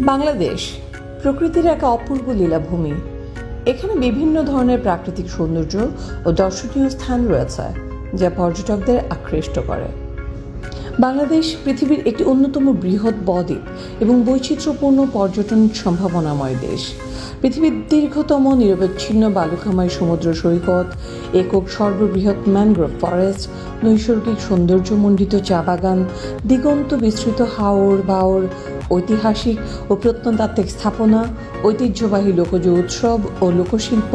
বাংলাদেশ, প্রকৃতির এক অপূর্ব লীলাভূমি। এখানে বিভিন্ন ধরনের প্রাকৃতিক সৌন্দর্য ও দর্শনীয় স্থান রয়েছে, যা পর্যটকদের আকৃষ্ট করে। বাংলাদেশ পৃথিবীর একটি অন্যতম বৃহৎ বদ্বীপ এবং বৈচিত্র্যপূর্ণ পর্যটন সম্ভাবনাময় দেশ। পৃথিবীর দীর্ঘতম নিরবচ্ছিন্ন বালুকাময় সমুদ্র সৈকত, একক সর্ববৃহৎ ম্যানগ্রোভ ফরেস্ট, নৈসর্গিক সৌন্দর্যমণ্ডিত চা বাগান, দিগন্ত বিস্তৃত হাওর বাওর, ঐতিহাসিক ও প্রত্নতাত্ত্বিক স্থাপনা, ঐতিহ্যবাহী লোকজ উৎসব ও লোকশিল্প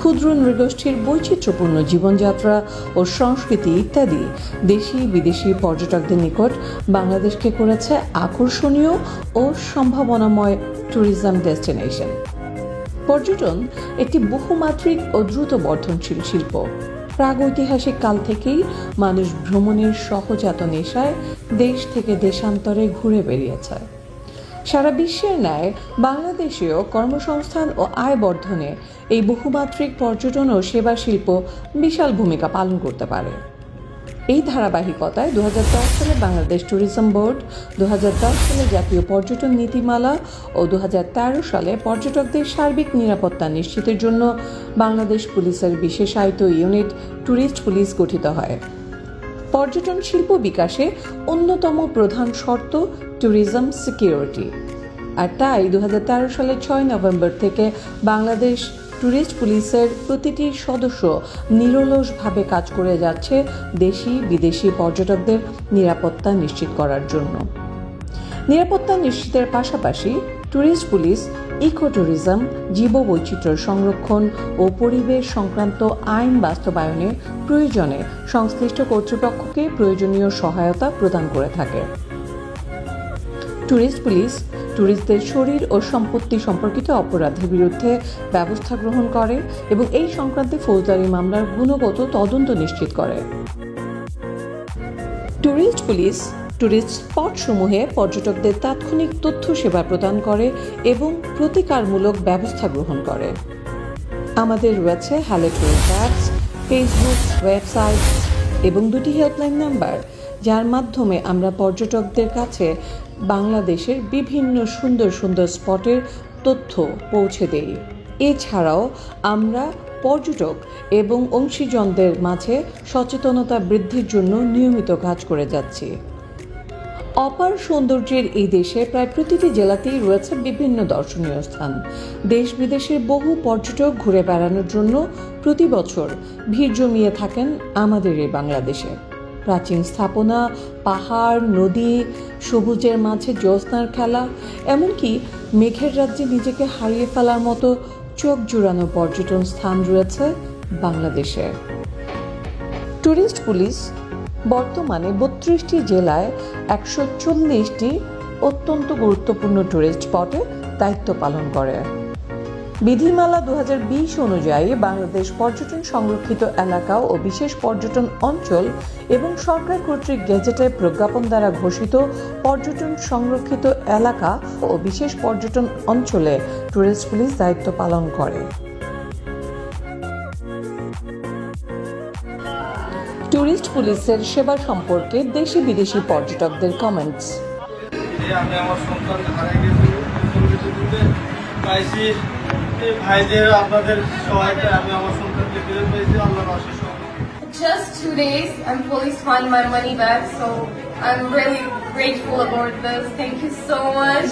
ক্ষুদ্র নৃগোষ্ঠীর বৈচিত্র্যপূর্ণ জীবনযাত্রা ও সংস্কৃতি ইত্যাদি দেশি বিদেশি পর্যটকদের নিকট বাংলাদেশকে করেছে আকর্ষণীয় ও সম্ভাবনাময় ট্যুরিজম ডেস্টিনেশন পর্যটন একটি বহুমাত্রিক ও দ্রুত বর্ধনশীল শিল্প। প্রাগৈতিহাসিক কাল থেকেই মানুষ ভ্রমণের সহজাত নেশায় দেশ থেকে দেশান্তরে ঘুরে বেরিয়েছে সারা বিশ্বের ন্যায় বাংলাদেশেও কর্মসংস্থান ও আয় বর্ধনে এই বহুমাত্রিক পর্যটন ও সেবা শিল্প বিশাল ভূমিকা পালন করতে পারে। এই ধারাবাহিকতায় দু হাজার দশ সালে বাংলাদেশ ট্যুরিজম বোর্ড দু হাজার দশ সালে জাতীয় পর্যটন নীতিমালা ও দু হাজার তেরো সালে পর্যটকদের সার্বিক নিরাপত্তা নিশ্চিতের জন্য বাংলাদেশ পুলিশের বিশেষায়িত ইউনিট ট্যুরিস্ট পুলিশ গঠিত হয়। পর্যটন শিল্প বিকাশে অন্যতম প্রধান শর্ত ট্যুরিজম সিকিউরিটি আর তাই দু হাজার তেরো সালের ছয় নভেম্বর থেকে বাংলাদেশ ট্যুরিস্ট পুলিশের প্রতিটি সদস্য নিরলসভাবে কাজ করে যাচ্ছে দেশি, বিদেশি পর্যটকদের নিরাপত্তা নিশ্চিত করার জন্য। নিরাপত্তা নিশ্চিতের পাশাপাশি ট্যুরিস্ট পুলিশ ইকো ট্যুরিজম জীববৈচিত্র্য সংরক্ষণ ও পরিবেশ সংক্রান্ত আইন বাস্তবায়নে প্রয়োজনে সংশ্লিষ্ট কর্তৃপক্ষকে প্রয়োজনীয় সহায়তা প্রদান করে থাকে। ট্যুরিস্ট পুলিশ ট্যুরিস্টদের শরীর ও সম্পত্তি সম্পর্কিত অপরাধের বিরুদ্ধে ব্যবস্থা গ্রহণ করে এবং এই সংক্রান্তে ফৌজদারি মামলার গুণগত তদন্ত নিশ্চিত করে। ট্যুরিস্ট পুলিশ ট্যুরিস্ট স্পটসমূহে পর্যটকদের তাৎক্ষণিক তথ্য সেবা প্রদান করে এবং প্রতিকারমূলক ব্যবস্থা গ্রহণ করে। আমাদের রয়েছে hello tourist apps Facebook website এবং দুটি হেল্পলাইন নাম্বার যার মাধ্যমে আমরা পর্যটকদের কাছে বাংলাদেশের বিভিন্ন সুন্দর সুন্দর স্পটের তথ্য পৌঁছে দেই। এছাড়াও আমরা পর্যটক এবং অংশীজনদের মাঝে সচেতনতা বৃদ্ধির জন্য নিয়মিত কাজ করে যাচ্ছি। অপার সৌন্দর্যের এই দেশে প্রায় প্রতিটি জেলাতেই রয়েছে বিভিন্ন দর্শনীয় স্থান। দেশ বিদেশের বহু পর্যটক ঘুরে বেড়ানোর জন্য প্রতি বছর ভিড় জমিয়ে থাকেন আমাদের এই বাংলাদেশে। প্রাচীন স্থাপনা, পাহাড়, নদী, সবুজের মাঝে জ্যোৎস্নার খেলা, এমনকি মেঘের রাজ্যে নিজেকে হারিয়ে ফেলার মতো চোখ জুড়ানো পর্যটন স্থান রয়েছে বাংলাদেশে। ট্যুরিস্ট পুলিশ বর্তমানে বত্রিশটি জেলায় একশো চল্লিশটি অত্যন্ত গুরুত্বপূর্ণ ট্যুরিস্ট স্পটে দায়িত্ব পালন করে। বিধিমালা দু বিশ অনুযায়ী বাংলাদেশ পর্যটন সংরক্ষিত এলাকা ও বিশেষ পর্যটন অঞ্চল এবং সরকার কর্তৃক গেজেটে প্রজ্ঞাপন দ্বারা ঘোষিত পর্যটন সংরক্ষিত এলাকা ও বিশেষ পর্যটন অঞ্চলে ট্যুরিস্ট পুলিশ দায়িত্ব পালন করে। ট্যুরিস্ট পুলিশের সেবা সম্পর্কে দেশি বিদেশি পর্যটকদের কমেন্টস আমি আমার সন্তান হারিয়ে গেছি কিছু দূরে পাইছি এই ভাইদের আপনাদের সহায়তায় আমি আমার সন্তানকে ফিরে পেয়েছি আল্লাহর অশেষ Just two days and police find my money back, so I'm really grateful about this. Thank you so much.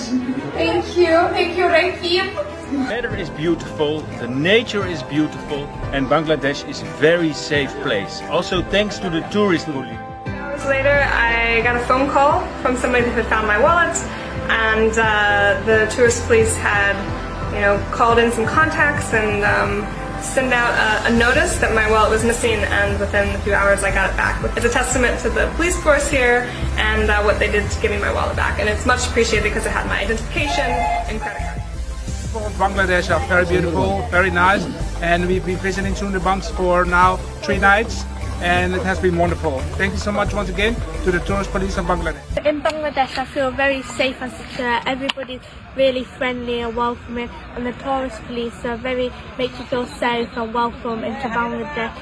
Thank you. Thank you, Rakib. Weather is beautiful, the nature is beautiful, and Bangladesh is a very safe place. Also, thanks to the tourist police. Hours later, I got a phone call from somebody who had found my wallet, and uh, the tourist police had, you know, called in some contacts and um, sent out a, a notice that my wallet was missing. And within a few hours, I got it back. It's a testament to the police force here and uh, what they did to give me my wallet back, and it's much appreciated because it had my identification and credit card. Bangladesh are very beautiful, very nice, and we've been visiting Sundarbanks for now three nights, and it has been wonderful. Thank you so much once again to the tourist police of Bangladesh. In Bangladesh, I feel very safe and secure. Everybody's really friendly and welcoming, and the tourist police are very make you feel safe and welcome into Bangladesh.